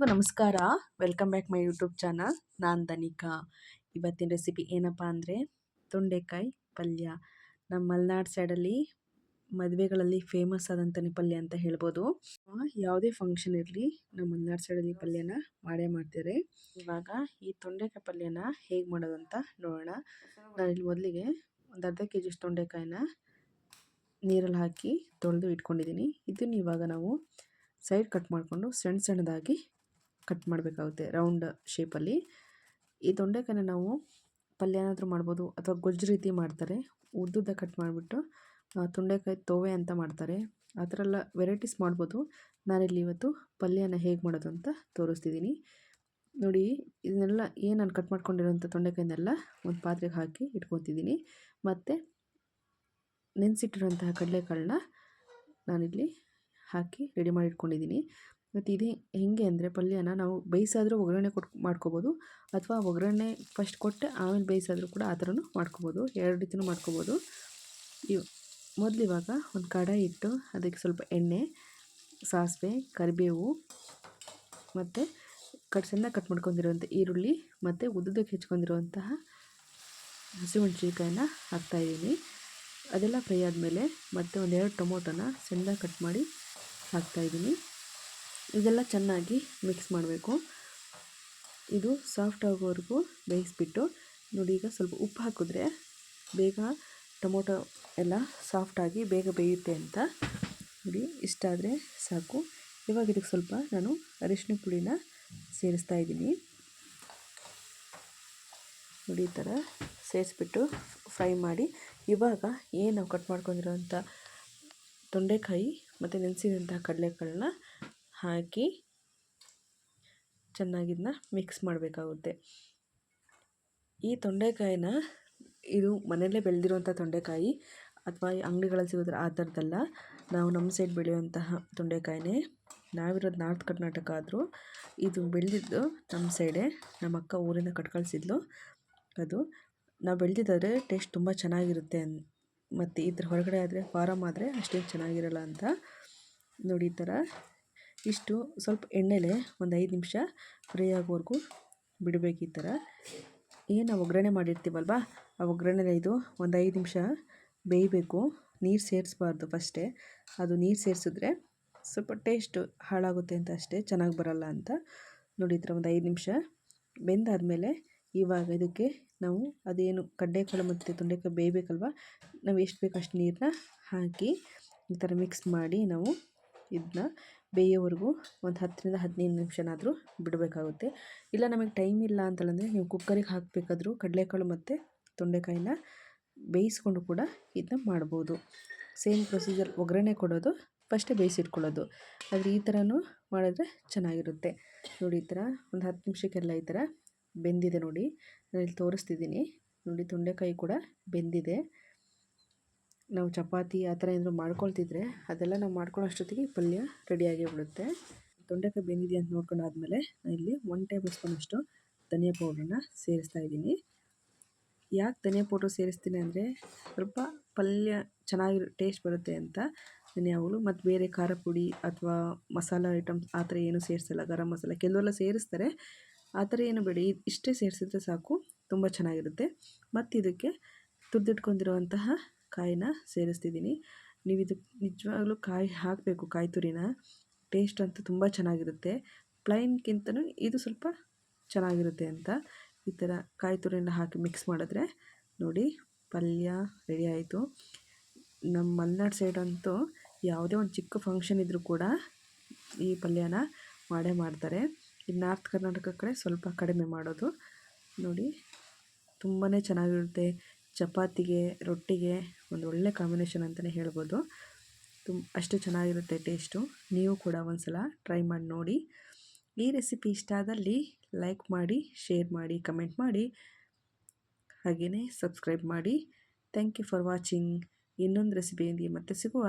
ಎಲ್ಲರಿಗೂ ನಮಸ್ಕಾರ. Welcome back my YouTube channel ನಾನು ದನಿಕಾ ಇವತ್ತಿನ ರೆಸಿಪಿ ಏನಪ್ಪ ಅಂದರೆ ತೊಂಡೆಕಾಯಿ ಪಲ್ಯ. ನಮ್ಮ ಮಲೆನಾಡು ಸೈಡಲ್ಲಿ ಮದುವೆಗಳಲ್ಲಿ ಫೇಮಸ್ ಆದಂಥನೇ ಪಲ್ಯ ಅಂತ ಹೇಳ್ಬೋದು. ಯಾವುದೇ ಫಂಕ್ಷನ್ ಇರಲಿ ನಮ್ಮ ಮಲೆನಾಡು ಸೈಡಲ್ಲಿ ಪಲ್ಯನ ಮಾಡೇ ಮಾಡ್ತಾರೆ ಇವಾಗ ಈ ತೊಂಡೆಕಾಯಿ ಪಲ್ಯನ ಹೇಗೆ ಮಾಡೋದು ಅಂತ ನೋಡೋಣ. ನಾನಿಲ್ಲಿ ಮೊದಲಿಗೆ ಒಂದು ಅರ್ಧ ಕೆ ಜಿಷ್ಟು ತೊಂಡೆಕಾಯಿನ ನೀರಲ್ಲಿ ಹಾಕಿ ತೊಳೆದು ಇಟ್ಕೊಂಡಿದ್ದೀನಿ ಇದನ್ನು ಇವಾಗ ನಾವು ಸೈಡ್ ಕಟ್ ಮಾಡಿಕೊಂಡು ಸಣ್ಣ ಸಣ್ಣದಾಗಿ ಕಟ್ ಮಾಡಬೇಕಾಗುತ್ತೆ ರೌಂಡ್ ಶೇಪಲ್ಲಿ. ಈ ತೊಂಡೆಕಾಯಿನ ನಾವು ಪಲ್ಯ ಏನಾದರೂ ಮಾಡ್ಬೋದು ಅಥವಾ ಗೊಜ್ಜು ರೀತಿ ಮಾಡ್ತಾರೆ, ಉದ್ದುದ್ದ ಕಟ್ ಮಾಡಿಬಿಟ್ಟು ತೊಂಡೆಕಾಯಿ ತೋವೆ ಅಂತ ಮಾಡ್ತಾರೆ. ಆ ಥರ ಎಲ್ಲ ವೆರೈಟೀಸ್ ಮಾಡ್ಬೋದು. ನಾನಿಲ್ಲಿ ಇವತ್ತು ಪಲ್ಯನ ಹೇಗೆ ಮಾಡೋದು ಅಂತ ತೋರಿಸ್ತಿದ್ದೀನಿ. ನೋಡಿ, ಇದನ್ನೆಲ್ಲ ಏನು ನಾನು ಕಟ್ ಮಾಡ್ಕೊಂಡಿರೋಂಥ ತೊಂಡೆಕಾಯಿನೆಲ್ಲ ಒಂದು ಪಾತ್ರೆಗೆ ಹಾಕಿ ಇಟ್ಕೊತಿದ್ದೀನಿ. ಮತ್ತು ನೆನೆಸಿಟ್ಟಿರೋಂತಹ ಕಡಲೆಕಾಳನ್ನ ನಾನಿಲ್ಲಿ ಹಾಕಿ ರೆಡಿ ಮಾಡಿ ಇಟ್ಕೊಂಡಿದ್ದೀನಿ. ಮತ್ತು ಇದು ಹೇಗೆ ಅಂದರೆ ಪಲ್ಯನ ನಾವು ಬೇಯಿಸಾದರೂ ಒಗ್ಗರಣೆ ಕೊಟ್ಟು ಮಾಡ್ಕೋಬೋದು ಅಥವಾ ಒಗ್ಗರಣೆ ಫಸ್ಟ್ ಕೊಟ್ಟೆ ಆಮೇಲೆ ಬೇಯಿಸಾದರೂ ಕೂಡ ಆ ಥರನೂ ಮಾಡ್ಕೋಬೋದು, ಎರಡು ರೀತಿಯೂ ಮಾಡ್ಕೋಬೋದು. ಇವು ಮೊದಲು ಇವಾಗ ಒಂದು ಕಡಾಯಿ ಇಟ್ಟು ಅದಕ್ಕೆ ಸ್ವಲ್ಪ ಎಣ್ಣೆ, ಸಾಸಿವೆ, ಕರಿಬೇವು ಮತ್ತು ಕಟ್ ಸಣ್ಣ ಕಟ್ ಮಾಡ್ಕೊಂಡಿರುವಂಥ ಈರುಳ್ಳಿ ಮತ್ತು ಉದ್ದಕ್ಕೆ ಹೆಚ್ಕೊಂಡಿರುವಂತಹ ಹಸಿಮೆಣ್ಸಿನ್ಕಾಯನ್ನ ಹಾಕ್ತಾಯಿದ್ದೀನಿ ಅದೆಲ್ಲ ಫ್ರೈ ಆದಮೇಲೆ ಮತ್ತೆ ಒಂದೆರಡು ಟೊಮೊಟೊನ ಸಣ್ಣದಾಗಿ ಕಟ್ ಮಾಡಿ ಹಾಕ್ತಾಯಿದ್ದೀನಿ ಇದೆಲ್ಲ ಚೆನ್ನಾಗಿ ಮಿಕ್ಸ್ ಮಾಡಬೇಕು. ಇದು ಸಾಫ್ಟ್ ಆಗೋವರೆಗೂ ಬೇಯಿಸ್ಬಿಟ್ಟು ನೋಡಿ ಈಗ ಸ್ವಲ್ಪ ಉಪ್ಪು ಹಾಕಿದ್ರೆ ಬೇಗ ಟೊಮೊಟೊ ಎಲ್ಲ ಸಾಫ್ಟಾಗಿ ಬೇಗ ಬೇಯುತ್ತೆ ಅಂತ. ನೋಡಿ, ಇಷ್ಟ ಆದರೆ ಸಾಕು. ಇವಾಗ ಇದಕ್ಕೆ ಸ್ವಲ್ಪ ನಾನು ಅರಿಶಿನ ಪುಡಿನ ಸೇರಿಸ್ತಾ ಇದ್ದೀನಿ. ನೋಡಿ, ಈ ಥರ ಸೇರಿಸ್ಬಿಟ್ಟು ಫ್ರೈ ಮಾಡಿ. ಇವಾಗ ಏನು ನಾವು ಕಟ್ ಮಾಡ್ಕೊಂಡಿರೋಂಥ ತೊಂಡೆಕಾಯಿ ಮತ್ತು ನೆನೆಸಿದಂತಹ ಕಡಲೆಕಾಳನ್ನ ಹಾಕಿ ಚೆನ್ನಾಗಿದನ್ನ ಮಿಕ್ಸ್ ಮಾಡಬೇಕಾಗುತ್ತೆ. ಈ ತೊಂಡೆಕಾಯಿನ ಇದು ಮನೆಯಲ್ಲೇ ಬೆಳೆದಿರುವಂಥ ತೊಂಡೆಕಾಯಿ ಅಥವಾ ಅಂಗಡಿಗಳಲ್ಲಿ ಸಿಗೋದ್ರ ಆ ಥರದ್ದಲ್ಲ, ನಾವು ನಮ್ಮ ಸೈಡ್ ಬೆಳೆಯುವಂತಹ ತೊಂಡೆಕಾಯಿನೇ. ನಾವಿರೋದು ನಾರ್ತ್ ಕರ್ನಾಟಕ ಆದರೂ ಇದು ಬೆಳೆದಿದ್ದು ನಮ್ಮ ಸೈಡೇ ನಮ್ಮ ಅಕ್ಕ ಊರಿಂದ ಕಟ್ಕಳಿಸಿದ್ಲು ಅದು. ನಾವು ಬೆಳೆದಿದ್ದಾದರೆ ಟೇಸ್ಟ್ ತುಂಬ ಚೆನ್ನಾಗಿರುತ್ತೆ ಮತ್ತು ಇದ್ರ ಹೊರಗಡೆ ಆದರೆ ಫಾರಮ್ ಆದರೆ ಅಷ್ಟೇನು ಚೆನ್ನಾಗಿರಲ್ಲ ಅಂತ. ನೋಡಿ ಈ ಥರ ಇಷ್ಟು ಸ್ವಲ್ಪ ಎಣ್ಣೆಲೆ ಒಂದು ಐದು ನಿಮಿಷ ಫ್ರೈ ಆಗೋವರೆಗೂ ಬಿಡಬೇಕು ಈ ಥರ. ಏನು ಒಗ್ಗರಣೆ ಮಾಡಿರ್ತೀವಲ್ವ? ಆ ಒಗ್ಗರಣೆಲೆ ಇದು ಒಂದು ಐದು ನಿಮಿಷ ಬೇಯಬೇಕು. ನೀರು ಸೇರಿಸ್ಬಾರ್ದು ಫಸ್ಟೇ. ಅದು ನೀರು ಸೇರಿಸಿದ್ರೆ ಸ್ವಲ್ಪ ಟೇಸ್ಟು ಹಾಳಾಗುತ್ತೆ ಅಂತ ಅಷ್ಟೇ, ಚೆನ್ನಾಗಿ ಬರಲ್ಲ ಅಂತ. ನೋಡಿ ಈ ಒಂದು ಐದು ನಿಮಿಷ ಬೆಂದಾದಮೇಲೆ ಇವಾಗ ಇದಕ್ಕೆ ನಾವು ಅದೇನು ಕಡ್ಲೆಕಾಳು ಮತ್ತು ತೊಂಡೆಕಾಯಿ ಬೇಯಬೇಕಲ್ವ? ನಾವು ಎಷ್ಟು ಬೇಕು ಅಷ್ಟು ನೀರನ್ನ ಹಾಕಿ ಈ ಥರ ಮಿಕ್ಸ್ ಮಾಡಿ ನಾವು ಇದನ್ನ ಬೇಯೋವರೆಗೂ ಒಂದು ಹತ್ತರಿಂದ ಹದಿನೈದು ನಿಮಿಷನಾದರೂ ಬಿಡಬೇಕಾಗುತ್ತೆ. ಇಲ್ಲ, ನಮಗೆ ಟೈಮ್ ಇಲ್ಲ ಅಂತಂದರೆ ನೀವು ಕುಕ್ಕರಿಗೆ ಹಾಕಬೇಕಾದ್ರೂ ಕಡಲೆಕಾಳು ಮತ್ತು ತೊಂಡೆಕಾಯಿನ ಬೇಯಿಸ್ಕೊಂಡು ಕೂಡ ಇದನ್ನ ಮಾಡ್ಬೋದು. ಸೇಮ್ ಪ್ರೊಸೀಜರ್ ಒಗ್ಗರಣೆ ಕೊಡೋದು, ಫಸ್ಟೇ ಬೇಯಿಸಿಟ್ಕೊಳ್ಳೋದು. ಆದರೆ ಈ ಥರನೂ ಮಾಡಿದ್ರೆ ಚೆನ್ನಾಗಿರುತ್ತೆ. ನೋಡಿ, ಈ ಥರ ಒಂದು ಹತ್ತು ನಿಮಿಷಕ್ಕೆಲ್ಲ ಈ ಥರ ಬೆಂದಿದೆ ನೋಡಿ. ನಾನು ಇಲ್ಲಿ ತೋರಿಸ್ತಿದ್ದೀನಿ. ನೋಡಿ, ತೊಂಡೆಕಾಯಿ ಕೂಡ ಬೆಂದಿದೆ. ನಾವು ಚಪಾತಿ ಆ ಥರ ಏನಾದರೂ ಮಾಡ್ಕೊಳ್ತಿದ್ರೆ ಅದೆಲ್ಲ ನಾವು ಮಾಡ್ಕೊಳ್ಳೋಷ್ಟೊತ್ತಿಗೆ ಪಲ್ಯ ರೆಡಿಯಾಗಿ ಬಿಡುತ್ತೆ ತೊಂಡೆಕಾಯಿ ಬೆಂದಿದೆ ಅಂತ ನೋಡ್ಕೊಂಡು ಆದಮೇಲೆ ಇಲ್ಲಿ ಒನ್ ಟೇಬಲ್ ಸ್ಪೂನಷ್ಟು ಧನಿಯಾ ಪೌಡ್ರನ್ನ ಸೇರಿಸ್ತಾ ಇದ್ದೀನಿ. ಯಾಕೆ ಧನಿಯಾ ಪೌಡ್ರ್ ಸೇರಿಸ್ತೀನಿ ಅಂದರೆ ಸ್ವಲ್ಪ ಪಲ್ಯ ಚೆನ್ನಾಗಿ ಟೇಸ್ಟ್ ಬರುತ್ತೆ ಅಂತ. ನಾನು ಮತ್ತು ಬೇರೆ ಖಾರ ಪುಡಿ ಅಥವಾ ಮಸಾಲ ಐಟಮ್ಸ್ ಆ ಥರ ಏನೂ ಸೇರಿಸಲ್ಲ, ಗರಂ ಮಸಾಲ ಕೆಲವೆಲ್ಲ ಸೇರಿಸ್ತಾರೆ. ಆ ಥರ ಏನು ಬೇಡಿ ಇಷ್ಟೇ ಸೇರಿಸಿದ್ರೆ ಸಾಕು, ತುಂಬ ಚೆನ್ನಾಗಿರುತ್ತೆ. ಮತ್ತು ಇದಕ್ಕೆ ತುರ್ದಿಟ್ಕೊಂಡಿರುವಂತಹ ಕಾಯಿನ ಸೇರಿಸ್ತಿದ್ದೀನಿ. ನೀವು ಇದು ನಿಜವಾಗ್ಲೂ ಕಾಯಿ ಹಾಕಬೇಕು, ಕಾಯಿ ತುರಿನ. ಟೇಸ್ಟ್ ಅಂತೂ ತುಂಬ ಚೆನ್ನಾಗಿರುತ್ತೆ. ಪ್ಲೈನ್ಗಿಂತನೂ ಇದು ಸ್ವಲ್ಪ ಚೆನ್ನಾಗಿರುತ್ತೆ ಅಂತ ಈ ಥರ ಕಾಯಿ ತುರಿನ ಹಾಕಿ ಮಿಕ್ಸ್ ಮಾಡಿದ್ರೆ ನೋಡಿ ಪಲ್ಯ ರೆಡಿ ಆಯಿತು. ನಮ್ಮ ಮಲೆನಾಡು ಸೈಡಂತೂ ಯಾವುದೇ ಒಂದು ಚಿಕ್ಕ ಫಂಕ್ಷನ್ ಇದ್ದರೂ ಕೂಡ ಈ ಪಲ್ಯನ ಮಾಡೇ ಮಾಡ್ತಾರೆ. ಈ ನಾರ್ತ್ ಕರ್ನಾಟಕ ಕಡೆ ಸ್ವಲ್ಪ ಕಡಿಮೆ ಮಾಡೋದು. ನೋಡಿ ತುಂಬಾ ಚೆನ್ನಾಗಿರುತ್ತೆ. ಚಪಾತಿಗೆ, ರೊಟ್ಟಿಗೆ ಒಂದು ಒಳ್ಳೆ ಕಾಂಬಿನೇಷನ್ ಅಂತಲೇ ಹೇಳ್ಬೋದು. ತುಂಬ ಅಷ್ಟು ಚೆನ್ನಾಗಿರುತ್ತೆ ಟೇಸ್ಟು ನೀವು ಕೂಡ ಒಂದು ಸಲ ಟ್ರೈ ಮಾಡಿ ನೋಡಿ. ಈ ರೆಸಿಪಿ ಇಷ್ಟ ಆದಲ್ಲಿ ಲೈಕ್ ಮಾಡಿ ಶೇರ್ ಮಾಡಿ ಕಮೆಂಟ್ ಮಾಡಿ. ಹಾಗೆಯೇ ಸಬ್ಸ್ಕ್ರೈಬ್ ಮಾಡಿ. ಥ್ಯಾಂಕ್ ಯು ಫಾರ್ ವಾಚಿಂಗ್ ಇನ್ನೊಂದು ರೆಸಿಪಿಯೊಂದಿಗೆ ಮತ್ತೆ ಸಿಗುವ.